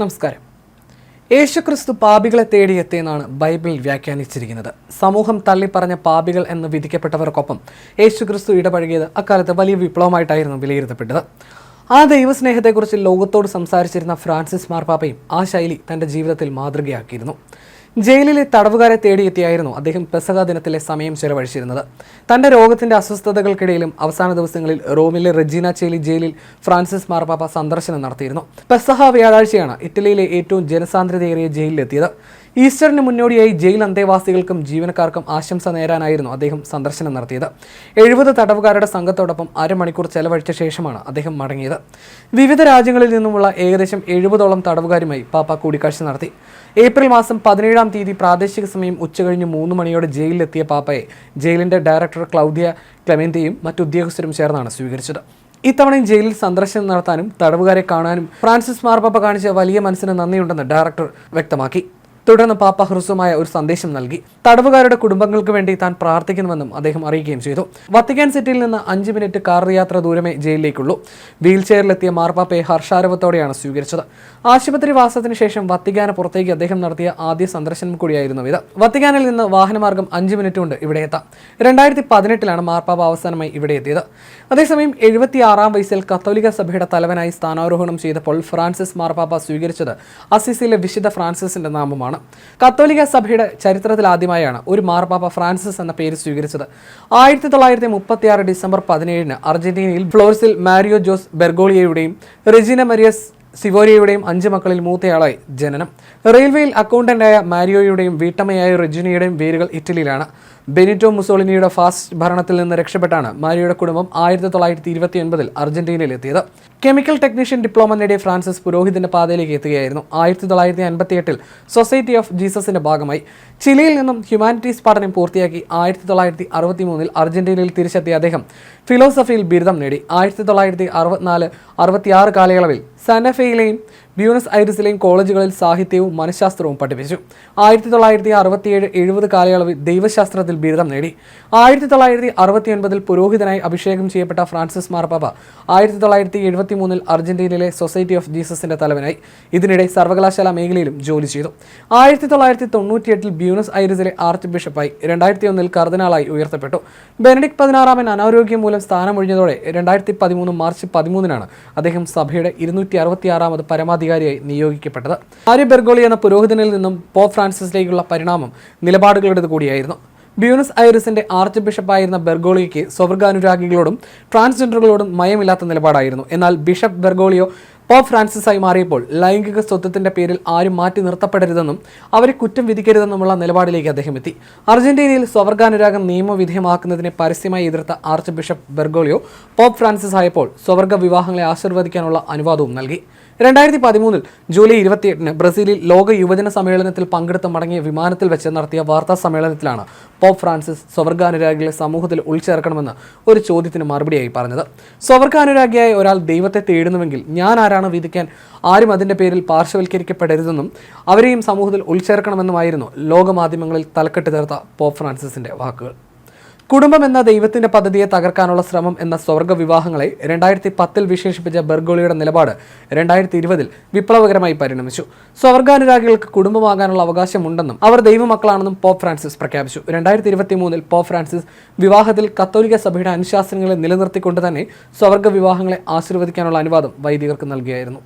നമസ്കാരം. യേശുക്രിസ്തു പാപികളെ തേടിയെത്തിയെന്നാണ് ബൈബിൾ വ്യാഖ്യാനിച്ചിരിക്കുന്നത്. സമൂഹം തള്ളിപ്പറഞ്ഞ പാപികൾ എന്ന് വിധിക്കപ്പെട്ടവർക്കൊപ്പം യേശുക്രിസ്തു ഇടപഴകിയത് അക്കാലത്ത് വലിയ വിപ്ലവമായിട്ടായിരുന്നു വിലയിരുത്തപ്പെട്ടത്. ആ ദൈവസ്നേഹത്തെക്കുറിച്ച് ലോകത്തോട് സംസാരിച്ചിരുന്ന ഫ്രാൻസിസ് മാർപ്പാപ്പയും ആ ശൈലി തന്റെ ജീവിതത്തിൽ മാതൃകയാക്കിയിരുന്നു. ജയിലിലെ തടവുകാരെ തേടിയെത്തിയായിരുന്നു അദ്ദേഹം പെസക ദിനത്തിലെ സമയം ചെലവഴിച്ചിരുന്നത്. തന്റെ രോഗത്തിന്റെ അസ്വസ്ഥതകൾക്കിടയിലും അവസാന ദിവസങ്ങളിൽ റോമിലെ റെജീന ചേലി ജയിലിൽ ഫ്രാൻസിസ് മാർപ്പാപ്പ സന്ദർശനം നടത്തിയിരുന്നു. പെസഹ വ്യാഴാഴ്ചയാണ് ഇറ്റലിയിലെ ഏറ്റവും ജനസാന്ദ്രതയേറിയ ജയിലിലെത്തിയത്. ഈസ്റ്ററിന് മുന്നോടിയായി ജയിൽ അന്തേവാസികൾക്കും ജീവനക്കാർക്കും ആശംസ നേരാനായിരുന്നു അദ്ദേഹം സന്ദർശനം നടത്തിയത്. എഴുപത് തടവുകാരുടെ സംഘത്തോടൊപ്പം അരമണിക്കൂർ ചെലവഴിച്ച ശേഷമാണ് അദ്ദേഹം മടങ്ങിയത്. വിവിധ രാജ്യങ്ങളിൽ നിന്നുമുള്ള ഏകദേശം എഴുപതോളം തടവുകാരുമായി പാപ്പ കൂടിക്കാഴ്ച നടത്തി. ഏപ്രിൽ മാസം പതിനേഴാം തീയതി പ്രാദേശിക സമയം ഉച്ചകഴിഞ്ഞ് മൂന്ന് മണിയോടെ ജയിലിലെത്തിയ പാപ്പയെ ജയിലിന്റെ ഡയറക്ടർ ക്ലൗദിയ ക്ലെമെന്തിയും മറ്റുദ്യോഗസ്ഥരും ചേർന്നാണ് സ്വീകരിച്ചത്. ഇത്തവണയും ജയിലിൽ സന്ദർശനം നടത്താനും തടവുകാരെ കാണാനും ഫ്രാൻസിസ് മാർപ്പാപ്പ കാണിച്ച വലിയ മനസ്സിന് നന്ദിയുണ്ടെന്ന് ഡയറക്ടർ വ്യക്തമാക്കി. തുടർന്ന് പാപ്പ ഹ്രസ്വമായ ഒരു സന്ദേശം നൽകി. തടവുകാരുടെ കുടുംബങ്ങൾക്ക് വേണ്ടി താൻ പ്രാർത്ഥിക്കുന്നുവെന്നും അദ്ദേഹം അറിയിക്കുകയും ചെയ്തു. വത്തിക്കാൻ സിറ്റിയിൽ നിന്ന് അഞ്ച് മിനിറ്റ് കാർ യാത്ര ദൂരമേ ജയിലിലേക്കുള്ളൂ. വീൽ ചെയറിലെത്തിയ മാർപ്പാപ്പയെ ഹർഷാരവത്തോടെയാണ് സ്വീകരിച്ചത്. ആശുപത്രി വാസത്തിന് ശേഷം വത്തിക്കാന പുറത്തേക്ക് അദ്ദേഹം നടത്തിയ ആദ്യ സന്ദർശനം കൂടിയായിരുന്നു ഇത്. വത്തിക്കാനിൽ നിന്ന് വാഹനമാർഗം അഞ്ച് മിനിറ്റ് കൊണ്ട് ഇവിടെ എത്താം. രണ്ടായിരത്തി പതിനെട്ടിലാണ് മാർപ്പാപ്പ അവസാനമായി ഇവിടെ എത്തിയത്. അതേസമയം എഴുപത്തിയാറാം വയസ്സിൽ കത്തോലിക്ക സഭയുടെ തലവനായി സ്ഥാനാരോഹണം ചെയ്തപ്പോൾ ഫ്രാൻസിസ് മാർപ്പാപ്പ സ്വീകരിച്ചത് അസിസിലെ വിശുദ്ധ ഫ്രാൻസിസിന്റെ നാമമാണ്. കത്തോലിക്ക സഭയുടെ ചരിത്രത്തിൽ ആദ്യമായാണ് ഒരു മാർപ്പാപ്പ ഫ്രാൻസിസ് എന്ന പേര് സ്വീകരിച്ചത്. ആയിരത്തി തൊള്ളായിരത്തി മുപ്പത്തി ആറ് ഡിസംബർ പതിനേഴിന് അർജന്റീനയിൽ ഫ്ലോറിസിൽ മാരിയോ ജോസ് ബെർഗോളിയയുടെയും റെജിന മരിയസ് സിവോരിയയുടെയും അഞ്ച് മക്കളിൽ മൂത്തയാളായി ജനനം. റെയിൽവേയിൽ അക്കൗണ്ടന്റായ മാരിയോയുടെയും വീട്ടമ്മയായ റെജിനിയുടെയും വേരുകൾ ഇറ്റലിയിലാണ്. ബെനിറ്റോ മുസോളിനിയുടെ ഫാസ്റ്റ് ഭരണത്തിൽ നിന്ന് രക്ഷപ്പെട്ടാണ് മാരിയുടെ കുടുംബം ആയിരത്തി തൊള്ളായിരത്തി ഇരുപത്തി ഒൻപതിൽ അർജന്റീനയിൽ എത്തിയത് കെമിക്കൽ ടെക്നീഷ്യൻ ഡിപ്ലോമ നേടിയ ഫ്രാൻസിസ് പുരോഹിതന്റെ പാതയിലേക്ക് എത്തുകയായിരുന്നു. ആയിരത്തി തൊള്ളായിരത്തി അൻപത്തി എട്ടിൽ സൊസൈറ്റി ഓഫ് ജീസസിന്റെ ഭാഗമായി. ചിലിയിൽ നിന്നും ഹ്യൂമാനിറ്റീസ് പഠനം പൂർത്തിയാക്കി ആയിരത്തി തൊള്ളായിരത്തി അറുപത്തി മൂന്നിൽ അർജന്റീനയിൽ തിരിച്ചെത്തിയ അദ്ദേഹം ഫിലോസഫിയിൽ ബിരുദം നേടി. ആയിരത്തി തൊള്ളായിരത്തി അറുപത്തിനാല് അറുപത്തിയാറ് കാലയളവിൽ സാനഫയിലെയും ബ്യൂണസ് ഐറിസിലെയും കോളേജുകളിൽ സാഹിത്യവും മനഃശാസ്ത്രവും പഠിപ്പിച്ചു. ആയിരത്തി തൊള്ളായിരത്തി അറുപത്തിയേഴ് എഴുപത് കാലയളവിൽ ദൈവശാസ്ത്രത്തിൽ ബിരുദം നേടി. ആയിരത്തി തൊള്ളായിരത്തി അറുപത്തി ഒൻപതിൽ പുരോഹിതനായി അഭിഷേകം ചെയ്യപ്പെട്ട ഫ്രാൻസിസ് മാർപ്പാപ്പ ആയിരത്തി തൊള്ളായിരത്തി എഴുപത്തി മൂന്നിൽ അർജന്റീനയിലെ സൊസൈറ്റി ഓഫ് ജീസസിന്റെ തലവനായി. ഇതിനിടെ സർവകലാശാല മേഖലയിലും ജോലി ചെയ്തു. ആയിരത്തി തൊള്ളായിരത്തി തൊണ്ണൂറ്റിയെട്ടിൽ ബ്യൂണസ് ഐറിസിലെ ആർച്ച് ബിഷപ്പായി. രണ്ടായിരത്തി ഒന്നിൽ കർദിനാളായി ഉയർത്തപ്പെട്ടു. ബെനഡിക് പതിനാറാമൻ അനാരോഗ്യം മൂലം സ്ഥാനമൊഴിഞ്ഞതോടെ രണ്ടായിരത്തി പതിമൂന്ന് മാർച്ച് പതിമൂന്നിനാണ് അദ്ദേഹം സഭയുടെ ഇരുന്നൂറ്റി അറുപത്തിയാറാമത് പരമാധികാരിയായി നിയോഗിക്കപ്പെട്ടത്. ആര്യ ബെർഗോളി എന്ന പുരോഹിതനിൽ നിന്നും പോ ഫ്രാൻസിസിലേക്കുള്ള പരിണാമം നിലപാടുകളുടേത് കൂടിയായിരുന്നു. ബ്യൂണസ് ഐറിസിന്റെ ആർച്ച് ബിഷപ്പായിരുന്ന ബെർഗോളിയയ്ക്ക് സ്വർഗാനുരാഗികളോടും ട്രാൻസ്ജെൻഡറുകളോടും മയമില്ലാത്ത നിലപാടായിരുന്നു. എന്നാൽ ബിഷപ്പ് ബെർഗോളിയോ പോപ്പ് ഫ്രാൻസിസായി മാറിയപ്പോൾ ലൈംഗിക സ്വത്വത്തിന്റെ പേരിൽ ആരും മാറ്റി നിർത്തപ്പെടരുതെന്നും അവരെ കുറ്റം വിധിക്കരുതെന്നുമുള്ള നിലപാടിലേക്ക് അദ്ദേഹം എത്തി. അർജന്റീനയിൽ സ്വർഗാനുരാഗം നിയമവിധേയമാക്കുന്നതിനെ പരസ്യമായി എതിർത്ത archbishop Bergoglio pop Francis ആയപ്പോൾ സ്വർഗ വിവാഹങ്ങളെ ആശീർവദിക്കാനുള്ള അനുവാദവും നൽകി. രണ്ടായിരത്തി പതിമൂന്നിൽ ജൂലൈ ഇരുപത്തിയെട്ടിന് ബ്രസീലിൽ ലോക യുവജന സമ്മേളനത്തിൽ പങ്കെടുത്ത് മടങ്ങിയ വിമാനത്തിൽ വെച്ച് നടത്തിയ വാർത്താ സമ്മേളനത്തിലാണ് പോപ്പ് ഫ്രാൻസിസ് സ്വർഗാനുരാഗികളെ സമൂഹത്തിൽ ഉൾച്ചേർക്കണമെന്ന് ഒരു ചോദ്യത്തിന് മറുപടിയായി പറഞ്ഞത്. സ്വർഗാനുരാഗിയായ ഒരാൾ ദൈവത്തെ തേടുന്നുവെങ്കിൽ ഞാൻ ആരാണ് വിധിക്കാൻ ആരും അതിന്റെ പേരിൽ പാർശ്വവൽക്കരിക്കപ്പെടരുതെന്നും അവരെയും സമൂഹത്തിൽ ഉൾച്ചേർക്കണമെന്നുമായിരുന്നു ലോകമാധ്യമങ്ങളിൽ തലക്കെട്ട് തീർത്ത പോപ്പ് ഫ്രാൻസിസിന്റെ വാക്കുകൾ. കുടുംബം എന്ന ദൈവത്തിന്റെ പദ്ധതിയെ തകർക്കാനുള്ള ശ്രമം എന്ന സ്വർഗ വിവാഹങ്ങളെ രണ്ടായിരത്തി പത്തിൽ വിശേഷിപ്പിച്ച ബെർഗോളിയുടെ നിലപാട് രണ്ടായിരത്തി ഇരുപതിൽ വിപ്ലവകരമായി പരിണമിച്ചു. സ്വർഗാനുരാഗികൾക്ക് കുടുംബമാകാനുള്ള അവകാശമുണ്ടെന്നും അവർ ദൈവമക്കളാണെന്നും പോപ്പ് ഫ്രാൻസിസ് പ്രഖ്യാപിച്ചു. രണ്ടായിരത്തി ഇരുപത്തി മൂന്നിൽ പോപ്പ് ഫ്രാൻസിസ് വിവാഹത്തിൽ കത്തോലിക്ക സഭയുടെ അനുശാസനങ്ങളെ നിലനിർത്തിക്കൊണ്ട് തന്നെ സ്വർഗ വിവാഹങ്ങളെ ആശീർവദിക്കാനുള്ള അനുവാദം വൈദികർക്ക് നൽകിയായിരുന്നു.